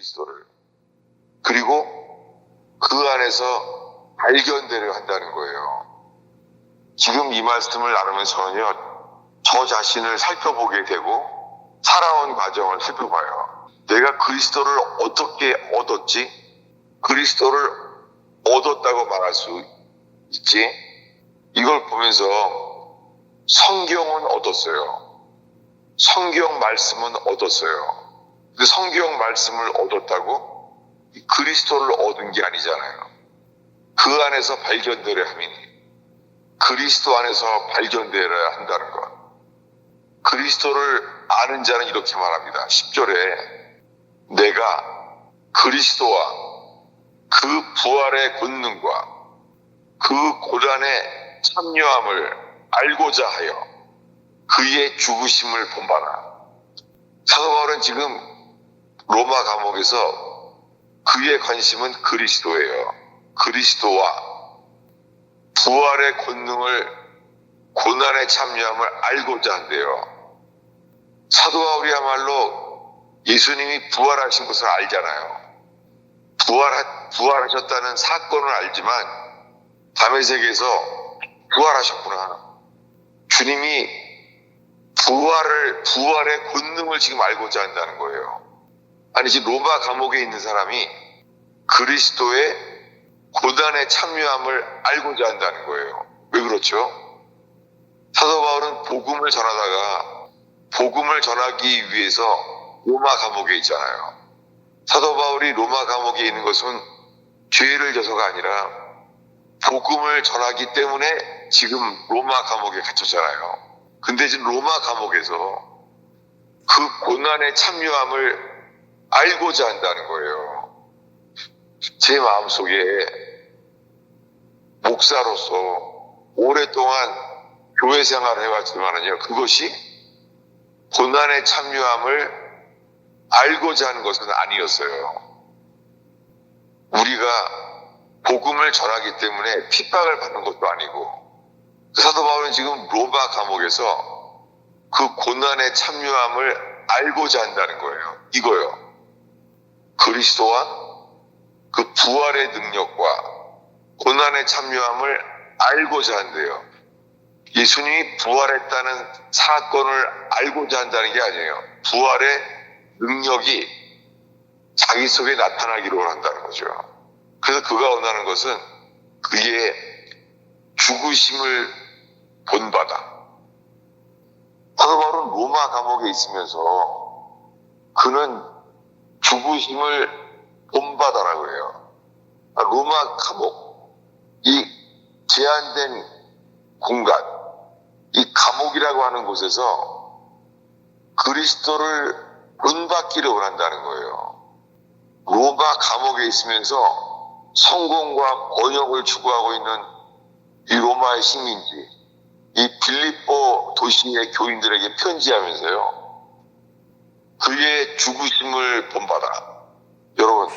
그리스도를. 그리고 그 안에서 발견되려 한다는 거예요. 지금 이 말씀을 나누면서는요, 저 자신을 살펴보게 되고, 살아온 과정을 살펴봐요. 내가 그리스도를 어떻게 얻었지? 그리스도를 얻었다고 말할 수 있지? 이걸 보면서 성경은 얻었어요. 성경 말씀은 얻었어요. 근데 성경 말씀을 얻었다고 그리스도를 얻은 게 아니잖아요. 그 안에서 발견되려 함이니 그리스도 안에서 발견되어야 한다는 것. 그리스도를 아는 자는 이렇게 말합니다. 10절에 내가 그리스도와 그 부활의 권능과 그 고단의 참여함을 알고자 하여 그의 죽으심을 본받아. 사도 바울은 지금 로마 감옥에서 그의 관심은 그리스도예요. 그리스도와 부활의 권능을 고난에 참여함을 알고자 한대요. 사도 바울이야말로 예수님이 부활하신 것을 알잖아요. 부활, 부활하셨다는 사건을 알지만 밤의 세계에서 부활하셨구나. 주님이 부활을, 부활의 권능을 지금 알고자 한다는 거예요. 아니, 지금 로마 감옥에 있는 사람이 그리스도의 고단에 참여함을 알고자 한다는 거예요. 왜 그렇죠? 사도 바울은 복음을 전하다가 복음을 전하기 위해서 로마 감옥에 있잖아요. 사도 바울이 로마 감옥에 있는 것은 죄를 져서가 아니라 복음을 전하기 때문에 지금 로마 감옥에 갇혔잖아요. 근데 지금 로마 감옥에서 그 고난의 참여함을 알고자 한다는 거예요. 제 마음속에 목사로서 오랫동안 교회 생활을 해왔지만은요, 그것이 고난의 참여함을 알고자 하는 것은 아니었어요. 우리가 복음을 전하기 때문에 핍박을 받는 것도 아니고, 그 사도 바울은 지금 로마 감옥에서 그 고난의 참여함을 알고자 한다는 거예요. 이거요. 그리스도와 그 부활의 능력과 고난의 참여함을 알고자 한대요. 예수님이 부활했다는 사건을 알고자 한다는 게 아니에요. 부활의 능력이 자기 속에 나타나기로 한다는 거죠. 그래서 그가 원하는 것은 그의 죽으심을 본받아. 사도 바울은 로마 감옥에 있으면서 그는 죽으심을 본받아라고 해요. 아, 로마 감옥, 이 제한된 공간, 이 감옥이라고 하는 곳에서 그리스도를 본받기를 원한다는 거예요. 로마 감옥에 있으면서 성공과 번영을 추구하고 있는 이 로마의 식민지, 이 빌립보 도시의 교인들에게 편지하면서요. 그의 죽으심을 본받아. 여러분,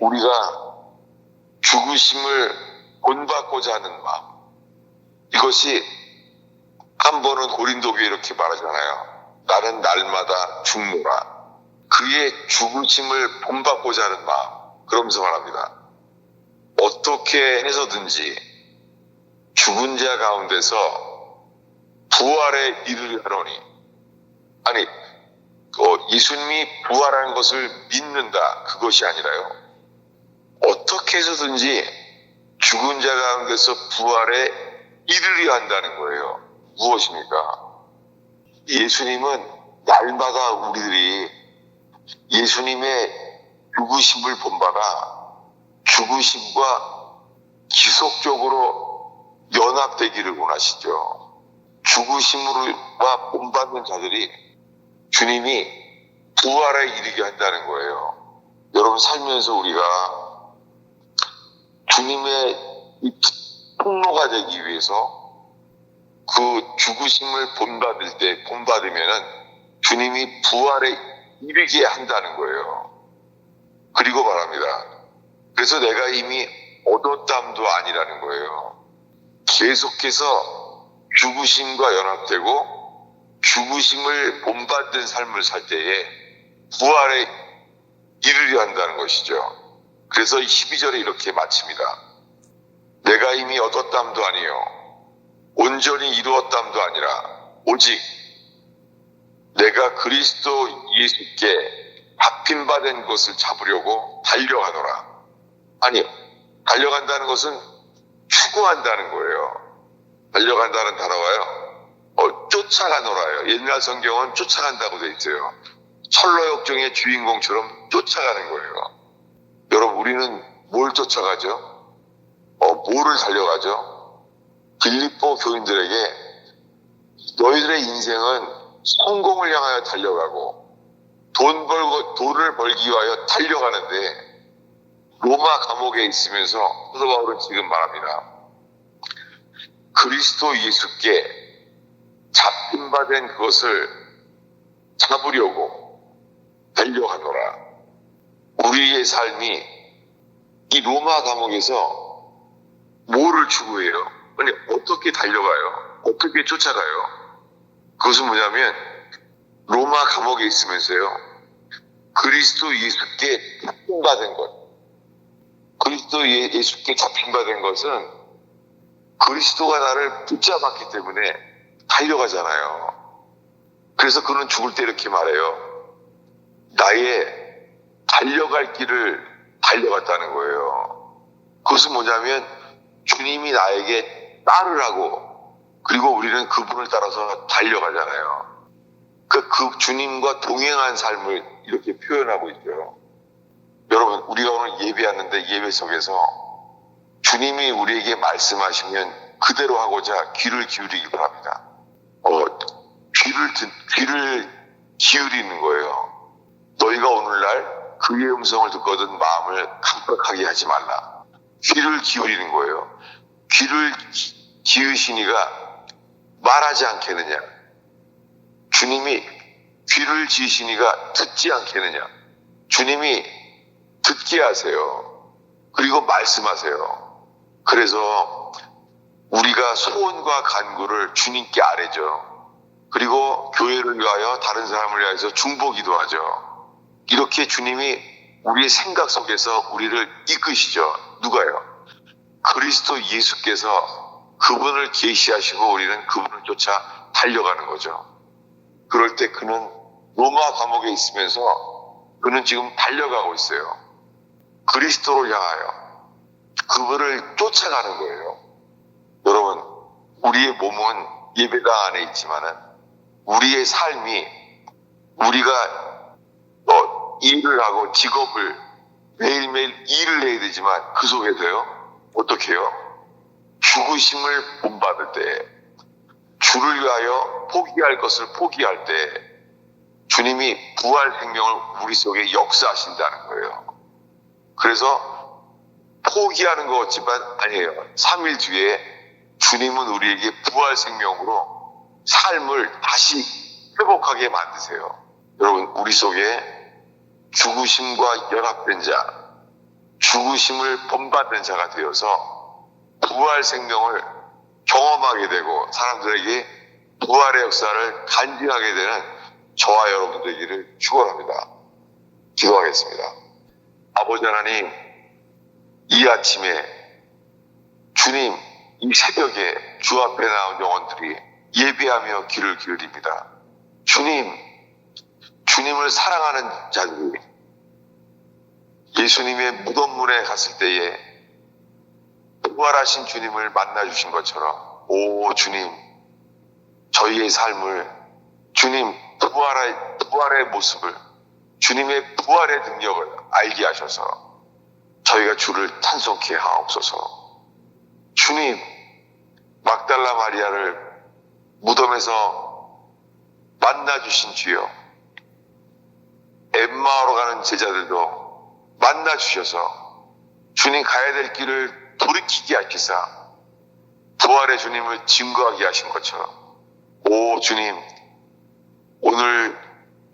우리가 죽으심을 본받고자 하는 마음. 이것이 한 번은 고린도교에 이렇게 말하잖아요. 나는 날마다 죽노라. 그의 죽으심을 본받고자 하는 마음. 그러면서 말합니다. 어떻게 해서든지 죽은 자 가운데서 부활에 이르려노니. 아니, 어, 예수님이 부활하는 것을 믿는다. 그것이 아니라요. 어떻게 해서든지 죽은 자 가운데서 부활에 이르려 한다는 거예요. 무엇입니까? 예수님은 날마다 우리들이 예수님의 죽으심을 본받아 죽으심과 지속적으로 연합되기를 원하시죠. 죽으심으로와 본받는 자들이 주님이 부활에 이르게 한다는 거예요. 여러분 살면서 우리가 주님의 이 통로가 되기 위해서 그 죽으심을 본받을 때 본받으면은 주님이 부활에 이르게 한다는 거예요. 그리고 말합니다. 그래서 내가 이미 얻었담도 아니라는 거예요. 계속해서 죽으심과 연합되고 죽으심을 본받는 삶을 살 때에 부활에 이르려 한다는 것이죠. 그래서 12절에 이렇게 마칩니다. 내가 이미 얻었담도 아니요 온전히 이루었담도 아니라 오직 내가 그리스도 예수께 잡힌 바된 것을 잡으려고 달려가노라. 아니요. 달려간다는 것은 추구한다는 거예요. 달려간다는 단어가요. 어, 쫓아가노라요. 옛날 성경은 쫓아간다고 돼 있어요. 철로역정의 주인공처럼 쫓아가는 거예요. 여러분, 우리는 뭘 쫓아가죠? 어, 뭐를 달려가죠? 빌립보 교인들에게 너희들의 인생은 성공을 향하여 달려가고 돈 벌고 돈을 벌기 위하여 달려가는데 로마 감옥에 있으면서 사도 바울은 지금 말합니다. 그리스도 예수께 잡힌 바 된 그것을 잡으려고 달려가노라. 우리의 삶이 이 로마 감옥에서 뭐를 추구해요? 아니 어떻게 달려가요? 어떻게 쫓아가요? 그것은 뭐냐면 로마 감옥에 있으면서요 그리스도 예수께 잡힌 바 된 것. 그리스도 예- 예수께 잡힌 바 된 것은 그리스도가 나를 붙잡았기 때문에 달려가잖아요. 그래서 그는 죽을 때 이렇게 말해요. 나의 달려갈 길을 달려갔다는 거예요. 그것은 뭐냐면 주님이 나에게 따르라고 그리고 우리는 그분을 따라서 달려가잖아요. 그, 그 주님과 동행한 삶을 이렇게 표현하고 있죠. 여러분, 우리가 오늘 예배하는데 예배 속에서 주님이 우리에게 말씀하시면 그대로 하고자 귀를 기울이기 바랍니다. 어, 귀를, 듣, 귀를 기울이는 거예요. 너희가 오늘날 그의 음성을 듣거든 마음을 깜빡하게 하지 말라. 귀를 기울이는 거예요. 귀를 기- 기으시니가 말하지 않겠느냐. 주님이 귀를 지으시니가 듣지 않겠느냐. 주님이 듣게 하세요. 그리고 말씀하세요. 그래서 우리가 소원과 간구를 주님께 아뢰죠. 그리고 교회를 위하여 다른 사람을 위하여서 중보기도 하죠. 이렇게 주님이 우리의 생각 속에서 우리를 이끄시죠. 누가요? 그리스도 예수께서 그분을 계시하시고 우리는 그분을 쫓아 달려가는 거죠. 그럴 때 그는 로마 감옥에 있으면서 그는 지금 달려가고 있어요. 그리스도를 향하여 그분을 쫓아가는 거예요. 여러분, 우리의 몸은 예배당 안에 있지만은 우리의 삶이 우리가 어, 일을 하고 직업을 매일매일 일을 해야 되지만 그 속에서요 어떻게 해요? 죽으심을 본받을 때 주를 위하여 포기할 것을 포기할 때 주님이 부활 생명을 우리 속에 역사하신다는 거예요. 그래서 포기하는 것 같지만 아니에요. 3일 뒤에 주님은 우리에게 부활 생명으로 삶을 다시 회복하게 만드세요. 여러분, 우리 속에 죽으심과 연합된 자, 죽으심을 본받는 자가 되어서 부활 생명을 경험하게 되고 사람들에게 부활의 역사를 간증하게 되는 저와 여러분 되기를 축원합니다. 기도하겠습니다. 아버지 하나님, 이 아침에 주님 이 새벽에 주 앞에 나온 영혼들이 예배하며 귀를 기울입니다. 주님, 주님을 사랑하는 자들이 예수님의 무덤문에 갔을 때에 부활하신 주님을 만나 주신 것처럼 오 주님 저희의 삶을 주님 부활의 부활의 모습을 주님의 부활의 능력을 알게 하셔서 저희가 주를 찬송케 하옵소서. 주님 막달라 마리아를 무덤에서 만나 주신 주여 엠마오로 가는 제자들도 만나 주셔서 주님 가야 될 길을 돌이키게 하시사 부활의 주님을 증거하게 하신 것처럼 오 주님 오늘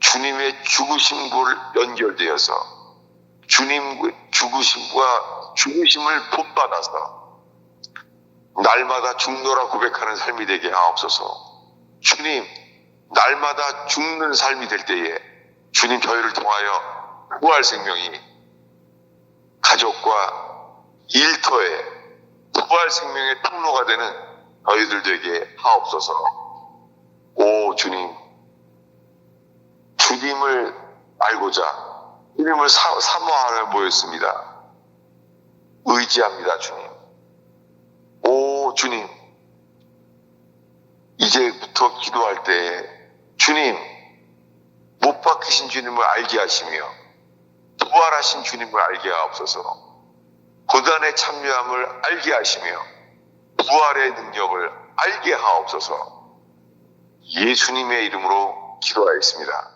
주님의 죽으심과 연결되어서 주님 죽으심과 죽으심을 본받아서 날마다 죽노라 고백하는 삶이 되게 하옵소서. 주님, 날마다 죽는 삶이 될 때에 주님 저희를 통하여 부활 생명이 가족과 일터에 부활 생명의 통로가 되는 너희들 되게 하옵소서. 오 주님, 주님을 알고자 주님을 사, 사모하며 모였습니다. 의지합니다, 주님. 오 주님, 이제부터 기도할 때 주님 못 박히신 주님을 알게 하시며 부활하신 주님을 알게 하옵소서. 고단의 참여함을 알게 하시며 부활의 능력을 알게 하옵소서. 예수님의 이름으로 기도하였습니다.